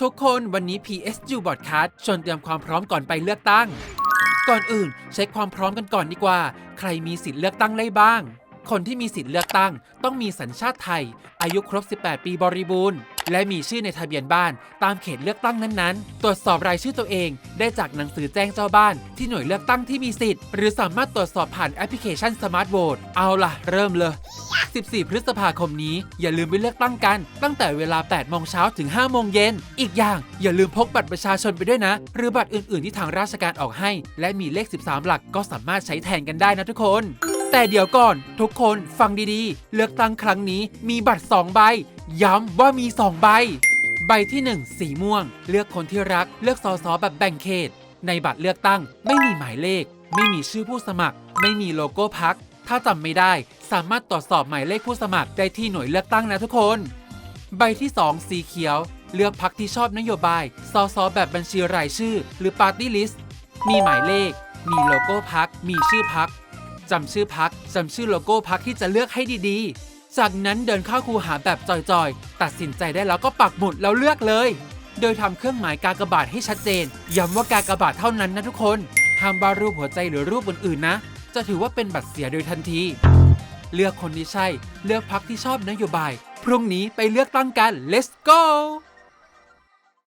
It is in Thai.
ทุกคนวันนี้ PSU Broadcast ชวนเตรียมความพร้อมก่อนไปเลือกตั้ง ก่อนอื่นเช็คความพร้อมกันก่อนดีกว่า ใครมีสิทธิ์เลือกตั้งได้บ้าง คนที่มีสิทธิ์เลือกตั้ง ต้องมีสัญชาติไทย อายุครบ 18 ปีบริบูรณ์ และมีชื่อในทะเบียนบ้านตามเขตเลือกตั้งนั้นๆ ตรวจสอบรายชื่อตัวเองได้จากหนังสือแจ้งเจ้าบ้านที่หน่วยเลือกตั้งที่มีสิทธิ์ หรือสามารถตรวจสอบผ่านแอปพลิเคชัน Smart Vote เอาล่ะ เริ่มเลย 14 พฤษภาคมนี้ อย่าลืมไปเลือกตั้งกัน ตั้งแต่เวลา 8 โมงเช้าถึง 5 โมงเย็น อีกอย่างอย่าลืมพกบัตรประชาชนไปด้วยนะ หรือบัตรอื่น ๆ ที่ทางราชการออกให้ และมีเลข 13 หลักก็สามารถใช้แทนกันได้นะทุกคน แต่เดี๋ยวก่อนทุกคนฟังดีๆ เลือกตั้งครั้งนี้มีบัตร 2 ใบ ย้ำว่ามี 2 ใบ ใบที่ 1 สีม่วง เลือกคนที่รักเลือกสสแบบแบ่งเขต ในบัตรเลือกตั้งไม่มีหมายเลข ไม่มีชื่อผู้สมัคร ไม่มีโลโก้พัก ถ้าจำไม่ได้สามารถตรวจสอบหมายเลขผู้สมัครได้ที่หน่วยเลือกตั้งนะทุกคน ใบที่ 2 สีเขียว เลือกพักที่ชอบนโยบายสสแบบบัญชีรายชื่อ หรือ Party List มีหมายเลข มีโลโก้พักมีชื่อพัก จำชื่อพักจำชื่อโลโก้พักที่จะเลือกให้ดีๆ จากนั้นเดินเข้าคูหาแบบจอยๆ ตัดสินใจได้แล้วก็ปักหมุดแล้วเลือกเลย โดยทำเครื่องหมายกากบาทให้ชัดเจน ย้ำว่ากากบาทเท่านั้นนะทุกคนห้ามวาดรูปหัวใจหรือรูปอื่นๆนะ จะถือว่าเป็นบัตรเสียโดยทันที เลือกคนที่ใช่ เลือกพักที่ชอบนโยบาย พรุ่งนี้ไปเลือกตั้งกัน let's go